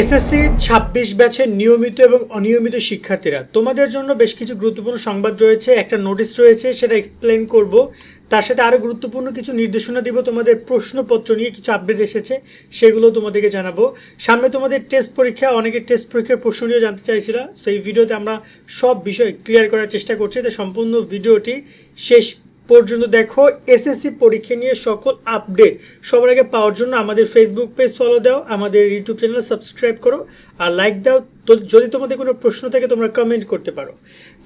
SSC ছাব্বিশ ব্যাচের নিয়মিত এবং অনিয়মিত শিক্ষার্থীরা। তোমাদের জন্য বেশ কিছু গুরুত্বপূর্ণ সংবাদ রয়েছে, একটা নোটিশ রয়েছে, সেটা এক্সপ্লেন করব। তার সাথে আরও গুরুত্বপূর্ণ কিছু নির্দেশনা দিব, তোমাদের প্রশ্নপত্র নিয়ে কিছু আপডেট এসেছে, সেগুলো তোমাদেরকে জানাব। সামনে তোমাদের টেস্ট পরীক্ষা, অনেকে টেস্ট পরীক্ষার প্রশ্ন নিয়ে জানতে চাইছিল সেই ভিডিওতে আমরা সব বিষয় ক্লিয়ার করার চেষ্টা করছি। তাই সম্পূর্ণ ভিডিওটি শেষ পর্যন্ত দেখো এসএসসি পরীক্ষা নিয়ে সকল আপডেট সবার আগে পাওয়ার জন্য আমাদের ফেসবুক পেজ ফলো দাও, আমাদের ইউটিউব চ্যানেল সাবস্ক্রাইব করো আর লাইক দাও। তো যদি তোমাদের কোনো প্রশ্ন থাকে, তোমরা কমেন্ট করতে পারো।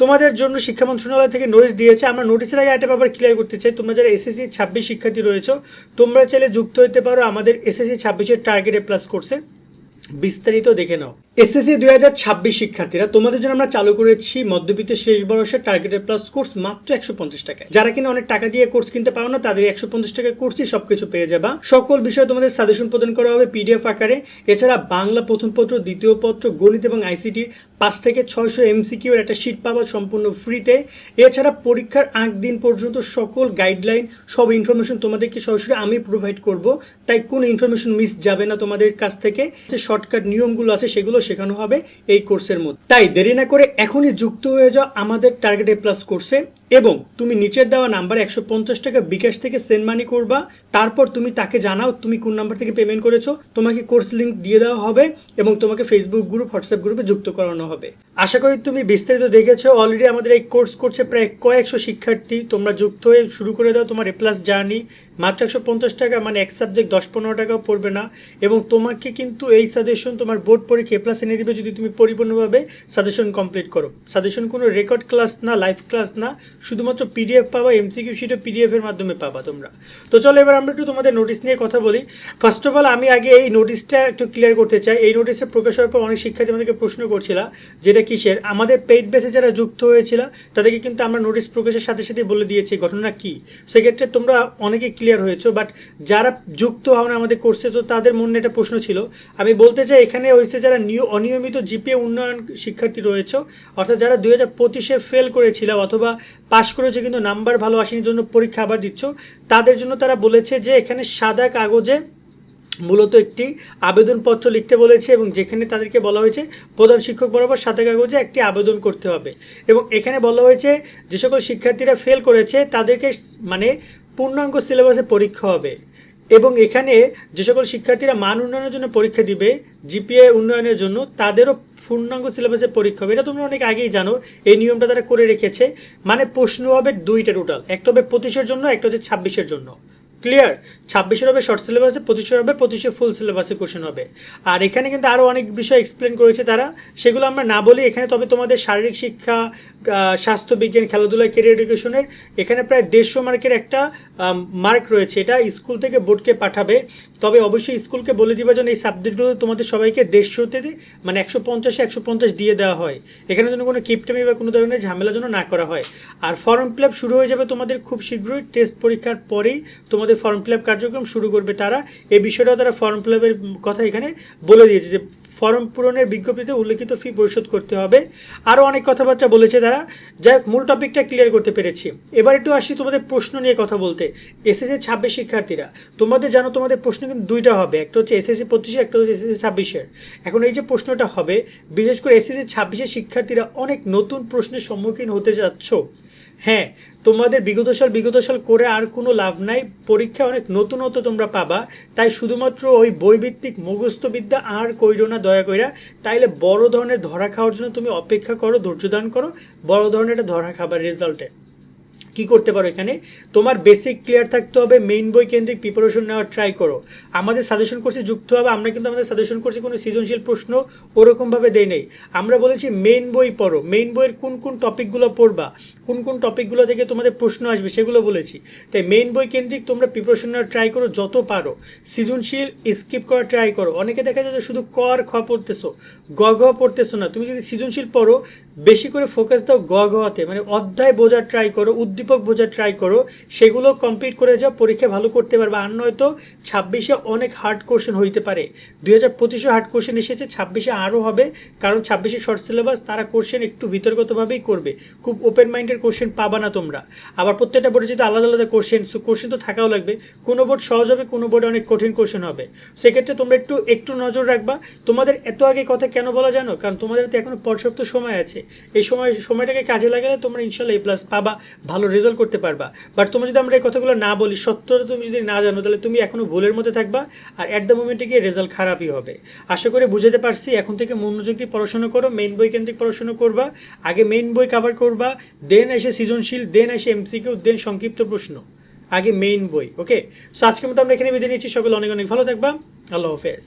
তোমাদের জন্য শিক্ষা মন্ত্রণালয় থেকে নোটিশ দিয়েছে, আমরা নোটিশের আগে একটা ব্যাপার ক্লিয়ার করতে চাই। তোমরা যারা এসএসসি ছাব্বিশ শিক্ষার্থী রয়েছো, তোমরা চাইলে যুক্ত হতে পারো আমাদের এসএসসি ছাব্বিশের টার্গেটে প্লাস কোর্সে বিস্তারিত দেখে নাও। এসএসসি দুই হাজার ছাব্বিশ শিক্ষার্থীরা, তোমাদের জন্য আমরা চালু করেছি মধ্যবিত্তের শেষ বয়সের টার্গেটেড প্লাস কোর্স মাত্র একশো পঞ্চাশ টাকায়। যারা কিনা অনেক টাকা দিয়ে কোর্স কিনতে পারো না, তাদের একশো পঞ্চাশ টাকার কোর্সই সবকিছু পেয়ে যাবা। সকল বিষয়ে তোমাদের সাজেশন প্রদান করা হবে পিডিএফ আকারে। এছাড়া বাংলা প্রথম পত্র, দ্বিতীয় পত্র, গণিত এবং আইসিটি পাঁচ থেকে ছয়শো এমসিকিউ এর একটা শিট পাবা সম্পূর্ণ ফ্রিতে এছাড়া পরীক্ষার আগ দিন পর্যন্ত সকল গাইডলাইন সব ইনফরমেশন তোমাদেরকে সরাসরি আমি প্রোভাইড করব। তাই কোনো ইনফরমেশন মিস যাবে না তোমাদের কাছ থেকে। যে শর্টকাট নিয়মগুলো আছে সেগুলো শেখানো হবে এই কোর্সের মধ্যে। তাই দেরি না করে এখনই যুক্ত হয়ে যাও আমাদের টার্গেট এ প্লাস কোর্সে এবং তুমি নিচের দেওয়া নাম্বার একশো পঞ্চাশ টাকা বিকাশ থেকে সেন্ড মানি করবা। তারপর তুমি তাকে জানাও তুমি কোন নাম্বার থেকে পেমেন্ট করেছ, তোমাকে কোর্স লিঙ্ক দিয়ে দেওয়া হবে এবং তোমাকে ফেসবুক গ্রুপ হোয়াটসঅ্যাপ গ্রুপে যুক্ত করানো হবে। আশা করি তুমি বিস্তারিত দেখেছ। অলরেডি আমাদের এই কোর্স করছে প্রায় কয়েকশো শিক্ষার্থী। তোমরা যুক্ত হয়ে শুরু করে দাও তোমার এ প্লাস জার্নি মাত্র একশো পঞ্চাশ টাকা মানে এক সাবজেক্ট দশ পনেরো টাকাও পড়বে না। এবং তোমাকে কিন্তু এই সাজেশন তোমার বোর্ড পরীক্ষা প্লাস এনে দিবে যদি তুমি পরিপূর্ণভাবে সাজেশন কমপ্লিট করো। সাজেশন কোনো রেকর্ড ক্লাস না লাইভ ক্লাস না, শুধুমাত্র পিডিএফ পাবা এমসিকিউ শিটে পিডিএফ এর মাধ্যমে পাবা তোমরা। তো চলো এবার আমরা একটু তোমাদের নোটিশ নিয়ে কথা বলি। ফার্স্ট অফ অল আমি আগে এই নোটিশটা একটু ক্লিয়ার করতে চাই। এই নোটিশে প্রকাশ হওয়ার পর অনেক শিক্ষার্থী আমাদেরকে প্রশ্ন করছিল যেটা কিসের? আমাদের পেইড বেসে যারা যুক্ত হয়েছিল, তাদেরকে কিন্তু আমরা নোটিশ প্রকাশের সাথে সাথে বলে দিয়েছি, ঘটনা কী? সেক্ষেত্রে তোমরা অনেকে ক্লিয়ার হয়েছো বাট যারা যুক্ত হও না আমাদের কোর্সে তো তাদের মনে একটা প্রশ্ন ছিল। আমি বলতে চাই, এখানে হয়েছে যারা নিয়, অনিয়মিত জিপিএ উন্নয়ন শিক্ষার্থী রয়েছে, অর্থাৎ যারা দুই হাজার পঁচিশে ফেল করেছিল অথবা পাশ করেছে কিন্তু নাম্বার ভালো আসেনি, জন্য পরীক্ষা আবার দিচ্ছ, তাদের জন্য তারা বলেছে যে, এখানে সাদা কাগজে মূলত একটি আবেদনপত্র লিখতে বলেছে এবং যেখানে তাদেরকে বলা হয়েছে, প্রধান শিক্ষক বরাবর সাথে কাগজে একটি আবেদন করতে হবে। এবং এখানে বলা হয়েছে, যে সকল শিক্ষার্থীরা ফেল করেছে, তাদেরকে মানে পূর্ণাঙ্গ সিলেবাসে পরীক্ষা হবে এবং এখানে যে সকল শিক্ষার্থীরা মান উন্নয়নের জন্য পরীক্ষা দিবে, জিপিএ উন্নয়নের জন্য, তাদেরও পূর্ণাঙ্গ সিলেবাসে পরীক্ষা হবে। এটা তোমরা অনেক আগেই জানো, এই নিয়মটা তারা করে রেখেছে। মানে প্রশ্ন হবে দুইটা টোটাল একটা হবে পঁচিশের জন্য, একটা হচ্ছে ছাব্বিশের জন্য। ক্লিয়ার ছাব্বিশের হবে শর্ট সিলেবাসে পঁচিশের হবে, পঁচিশে ফুল সিলেবাসে কোশ্চেন হবে। আর এখানে কিন্তু আরও অনেক বিষয় এক্সপ্লেন করেছে তারা। সেগুলো আমরা না বলি এখানে, তবে তোমাদের শারীরিক শিক্ষা স্বাস্থ্যবিজ্ঞান খেলাধুলা কেরিয়ার এডুকেশনের এখানে প্রায় দেড়শো মার্কের একটা মার্ক রয়েছে। এটা স্কুল থেকে বোর্ডকে পাঠাবে। তবে অবশ্যই স্কুলকে বলে দিবা যেন এই সাবজেক্টগুলো তোমাদের সবাইকে দেড়শোতে মানে একশো পঞ্চাশে একশো পঞ্চাশ দিয়ে দেওয়া হয়। এখানে যেন কোনো কিপটেমি বা কোনো ধরনের ঝামেলা যেন না করা হয়। আর ফর্ম ফিল শুরু হয়ে যাবে তোমাদের খুব শীঘ্রই। টেস্ট পরীক্ষার পরেই তোমাদের ফর্ম ফিল আপ কার্যক্রম শুরু করবে তারা। এই বিষয়টাও তারা ফর্ম ফিল আপের কথা এখানে বলে দিয়েছে যে ফর্ম পূরণের বিজ্ঞপ্তিতে উল্লেখিত ফি পরিশোধ করতে হবে। আরও অনেক কথাবার্তা বলেছে তারা। যাই হোক, মূল টপিকটা ক্লিয়ার করতে পেরেছি। এবার একটু আসি তোমাদের প্রশ্ন নিয়ে কথা বলতে। এসএসসি ছাব্বিশ শিক্ষার্থীরা তোমাদের জানো তোমাদের প্রশ্ন কিন্তু দুইটা হবে। একটা হচ্ছে এসএসসি পঁচিশে একটা হচ্ছে এসএসসি ছাব্বিশের এখন এই যে প্রশ্নটা হবে, বিশেষ করে এসএসসি ছাব্বিশের শিক্ষার্থীরা অনেক নতুন প্রশ্নের সম্মুখীন হতে যাচ্ছ। হ্যাঁ তোমাদের বিগত সাল বিগত সাল করে আর কোনো লাভ নাই। পরীক্ষা অনেক নতুনত্ব তোমরা পাবা। তাই শুধুমাত্র ওই বইভিত্তিক মুখস্থবিদ্যা আর কইরো না, দয়া কইরা। তাইলে বড় ধরনের ধরা খাওয়ার জন্য তুমি অপেক্ষা করো, ধৈর্য দান করো। বড় ধরনের একটা ধরা খাবার রেজাল্টে কি করতে পারো এখানে? তোমার বেসিক ক্লিয়ার থাকতে হবে মেইন বই কেন্দ্রিক প্রিপারেশন নেওয়ার ট্রাই করো। আমাদের সাজেশন কোর্সে যুক্ত হবে, আমরা কিন্তু আমাদের সাজেশন কোর্সে কোনো সৃজনশীল প্রশ্ন ওরকমভাবে দেই নেই। আমরা বলেছি মেইন বই পড়ো মেইন বইয়ের কোন কোন টপিকগুলো পড়বা, কোন কোন টপিকগুলো থেকে তোমাদের প্রশ্ন আসবে সেগুলো বলেছি। তাই মেইন বই কেন্দ্রিক তোমরা প্রিপারেশন নেওয়ার ট্রাই করো যত পারো। সৃজনশীল স্কিপ করার ট্রাই করো। অনেকে দেখা যায় শুধু ক আর খ পড়তেছো, গ ঘ পড়তেছো না। তুমি যদি সৃজনশীল পড়ো, বেশি করে ফোকাস দাও গ ঘতে মানে অধ্যায় বোঝার ট্রাই করো উদ্দীপ উদ্দীপক বোঝার ট্রাই করো, সেগুলো কমপ্লিট করে যাও, পরীক্ষা ভালো করতে পারবে। আর নয়তো ছাব্বিশে অনেক হার্ড কোশ্চেন হইতে পারে। দুই হাজার পঁচিশে হার্ড কোশ্চেন এসেছে, ছাব্বিশে আরও হবে, কারণ ছাব্বিশে শর্ট সিলেবাস তারা কোশ্চেন একটু বিতর্কতভাবেই করবে। খুব ওপেন মাইন্ডের কোশ্চেন পাবা না তোমরা। আবার প্রত্যেকটা বোর্ডে যেহেতু আলাদা আলাদা কোশ্চেন সো কোশ্চেন তো থাকাও লাগবে। কোনো বোর্ড সহজ হবে, কোনো বোর্ডে অনেক কঠিন কোশ্চেন হবে। সেক্ষেত্রে তোমরা একটু একটু নজর রাখবা। তোমাদের এত আগে কথা কেন বলা জানো? কারণ তোমাদের তো এখনও পর্যাপ্ত সময় আছে। এই সময়, সময়টাকে কাজে লাগালে তোমরা ইনশাল্লাহ এ প্লাস পাবা, ভালো রেজাল্ট করতে পারবা। বাট তুমি যদি আমরা এই কথাগুলো না বলি, সত্যটা তুমি যদি না জানো, তাহলে তুমি এখনও ভুলের মধ্যে থাকবা আর অ্যাট দ্য মোমেন্টে গিয়ে রেজাল্ট খারাপই হবে। আশা করি বুঝাতে পারছি, এখন থেকে মনোযোগ দিয়ে পড়াশোনা করো মেইন বই কেন্দ্রিক পড়াশোনা করবা, আগে মেইন বই কভার করবা দেন এসে সৃজনশীল দেন এসে এমসিকিউ দেন সংক্ষিপ্ত প্রশ্ন। আগে মেইন বই ওকে সো আজকের মতো আমরা এখানে বিদায় নিচ্ছি, সকলে অনেক অনেক ভালো থাকবা। আল্লাহ হাফেজ।